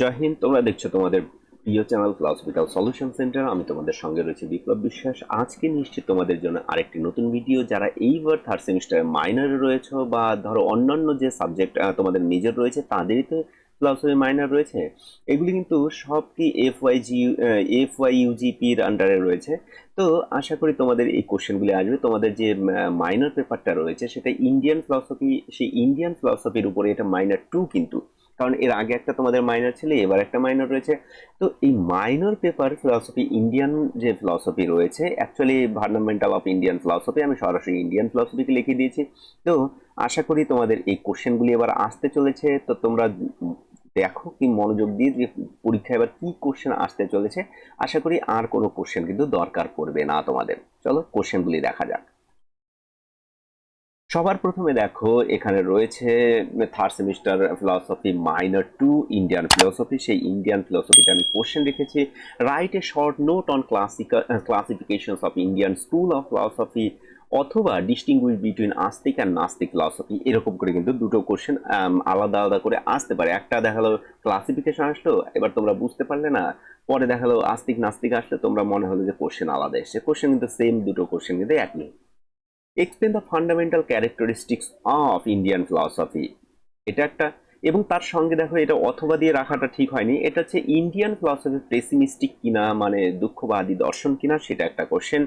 জয় হিন্দ, তোমরা দেখছ তোমাদের প্রিয় চ্যানেল ফিলসফিক্যাল সলিউশন সেন্টার আমি তোমাদের সঙ্গে রয়েছে বিপ্লব বিশ্বাস। আজকে নিশ্চিত তোমাদের জন্য আরেকটি নতুন ভিডিও যারা এইবার থার্ড সেমিস্টারে মাইনারে রয়েছে বা ধরো অন্যান্য যে সাবজেক্ট তোমাদের মেজর রয়েছে, তাদেরই তো ফিলসফি মাইনার রয়েছে। এগুলি কিন্তু সব কি F Y G F Y ইউজিপির আন্ডারে রয়েছে। তো আশা করি তোমাদের এই কোশ্চেনগুলি আসবে। তোমাদের যে মাইনর পেপারটা রয়েছে, সেটা ইন্ডিয়ান ফিলসফি সেই ইন্ডিয়ান ফিলসফির উপরে এটা মাইনার টু কিন্তু কারণ এর আগে একটা তোমাদের মাইনর ছিল, এবার একটা মাইনর রয়েছে। তো এই মাইনর পেপার ফিলসফি ইন্ডিয়ান যে ফিলসফি রয়েছে actually fundamental of Indian philosophy আমি সরাসরি ইন্ডিয়ান ফিলসফিকে লিখে দিয়েছি। তো আশা করি তোমাদের এই কোশ্চেনগুলি এবার আসতে চলেছে। তো তোমরা দেখো কি মনোযোগ দিয়ে যে পরীক্ষায় এবার কি কোশ্চেন আসতে চলেছে। আশা করি আর কোনো কোশ্চেন কিন্তু দরকার পড়বে না তোমাদের। চলো কোশ্চেনগুলি দেখা যাক। সবার প্রথমে দেখো, এখানে রয়েছে third semester philosophy minor two Indian philosophy সেই ইন্ডিয়ান ফিলসফিতে আমি কোশ্চেন রেখেছি। Write a short note on classical classifications of Indian school of philosophy অথবা ডিস্টিংগুইশ বিটুইন আস্তিক অ্যান্ড নাস্তিক ফিলসফি এরকম করে কিন্তু দুটো কোশ্চেন আলাদা আলাদা করে আসতে পারে। একটা দেখাল ক্লাসিফিকেশন আসলো, এবার তোমরা বুঝতে পারলে না। পরে দেখাল আস্তিক নাস্তিক আসলে, তোমরা মনে হলো যে কোশ্চেন আলাদা এসছে। কোশ্চেন কিন্তু সেম দুটো কোশ্চেন কিন্তু এক একই। Explain the fundamental characteristics of Indian philosophy এটা একটা, এবং তার সঙ্গে দেখো এটা অথবা দিয়ে রাখাটা ঠিক হয়নি, এটা হচ্ছে ইন্ডিয়ান ফিলসফি পেসিমিস্টিক কিনা মানে দুঃখবাদী দর্শন কিনা, সেটা একটা কোশ্চেন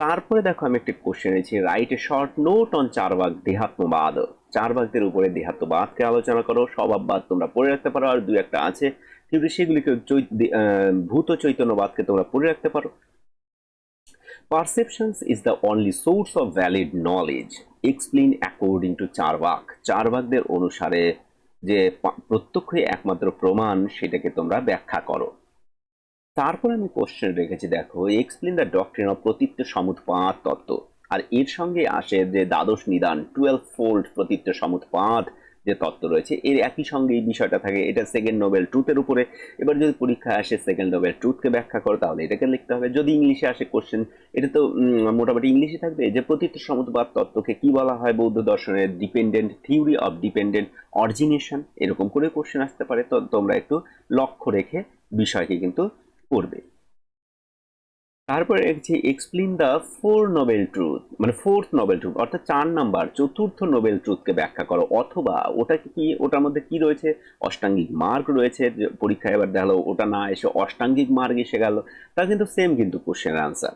তারপরে দেখো আমি একটা কোশ্চেন এনেছি write a short note on Charvak দেহাত্মবাদ। চারবাগদের উপরে দেহাত্মবাদকে আলোচনা করো স্বভাববাদ তোমরা পড়ে রাখতে পারো, আর দু একটা আছে, কিন্তু সেগুলিকে ভূত চৈতন্যবাদকে তোমরা পড়ে রাখতে পারো। Perceptions is the only source of valid knowledge. Explain according to Charvaka চারবাকদের অনুসারে যে প্রত্যক্ষই একমাত্র প্রমাণ, সেটাকে তোমরা ব্যাখ্যা করো। তারপর আমি কোশ্চেন রেখেছি, দেখো এক্সপ্লেন দ্য ডক্ট্রিন অফ প্রতীপ্ত সমুৎপাত তত্ত্ব। আর এর সঙ্গে আসে যে দ্বাদশ নিদান টুয়েলভ ফোল্ড প্রতীপ্ত সমুৎপাত। যে তত্ত্ব রয়েছে, এর একই সঙ্গে এই বিষয়টা থাকে, এটা সেকেন্ড নোবেল ট্রুথের উপরে। এবার যদি পরীক্ষায় আসে সেকেন্ড নোবেল ট্রুথকে ব্যাখ্যা করো, তাহলে এটাকে লিখতে হবে। যদি ইংলিশে আসে কোশ্চেন এটা তো মোটামুটি ইংলিশে থাকবে। যে প্রতীত সমতবাদ তত্ত্বকে কি বলা হয়? বৌদ্ধ দর্শনের dependent theory of dependent origination এরকম করে কোশ্চেন আসতে পারে। তো তোমরা একটু লক্ষ্য রেখে বিষয়কে কিন্তু পড়বে। তারপরে রেখেছি explain the four noble truth মানে ফোর্থ নোবেল ট্রুথ অর্থাৎ চার নাম্বার, চতুর্থ নোবেল ট্রুথকে ব্যাখ্যা করো, অথবা ওটা কি, ওটার মধ্যে কি রয়েছে? অষ্টাঙ্গিক মার্গ রয়েছে পরীক্ষায় এবার দেখাল, ওটা না এসে অষ্টাঙ্গিক মার্গ এসে গেল, তা কিন্তু সেম কিন্তু কোশ্চেনের আনসার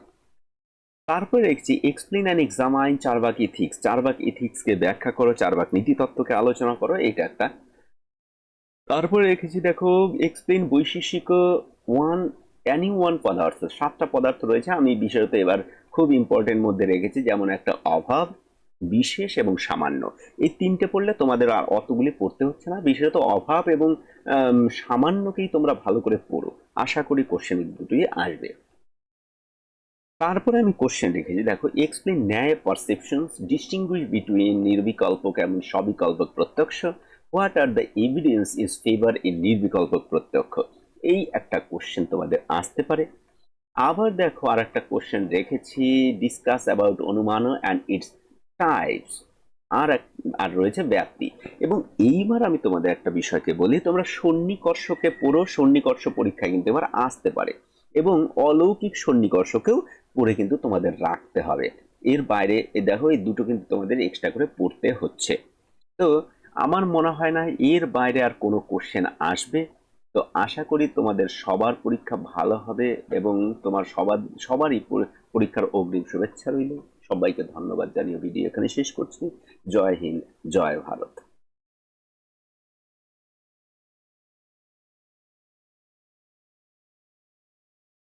তারপরে দেখছি explain and examine Charvak ethics Charvak ইথিক্সকে ব্যাখ্যা করো চারবাক নীতিতত্ত্বকে আলোচনা করো এটা একটা। তারপরে রেখেছি দেখো এক্সপ্লেন বৈশিষ্ট্য ওয়ান অ্যানি ওয়ান পদার্থ, সাতটা পদার্থ রয়েছে, আমি বিশেষত এবার খুব ইম্পর্টেন্ট মধ্যে রেখেছি, যেমন একটা অভাব, বিশেষ এবং সামান্য। এই তিনটে পড়লে তোমাদের আর অতগুলি পড়তে হচ্ছে না, বিশেষত অভাব এবং সামান্যকেই তোমরা ভালো করে পড়ো। আশা করি কোশ্চেন দুটোই আসবে। তারপরে আমি কোশ্চেন রেখেছি, দেখো এক্সপ্লেন ন্যায় পারসেপশনস ডিস্টিংগুইশ বিটুইন নির্বিকল্পক এবং সবিকল্পক প্রত্যক্ষ। What are the evidence is favour in নির্বিকল্পক প্রত্যক্ষ? এই একটা কোশ্চেন তোমাদের আসতে পারে। আবার দেখো আর একটা কোশ্চেন রেখেছি ডিসকাস অ্যাবাউট অনুমান অ্যান্ড ইটস টাইপস আর এক, আর রয়েছে ব্যাপ্তি। এবং এইবার আমি তোমাদের একটা বিষয়কে বলি, তোমরা সন্নিকর্ষকে পুরো সন্নিকর্ষ পরীক্ষায় কিন্তু এবার আসতে পারে। এবং অলৌকিক সন্নিকর্ষকেও পড়ে কিন্তু তোমাদের রাখতে হবে। এর বাইরে দেখো, এই দুটো কিন্তু তোমাদের এক্সট্রা করে পড়তে হচ্ছে। তো আমার মনে হয় না এর বাইরে আর কোনো কোশ্চেন আসবে। তো আশা করি তোমাদের সবার পরীক্ষা ভালো হবে এবং তোমার সবার, সবারই পরীক্ষার অগ্রিম শুভেচ্ছা রইল। সবাইকে ধন্যবাদ জানিয়ে ভিডিও এখানে শেষ করছি। জয় হিন্দ, জয় ভারত।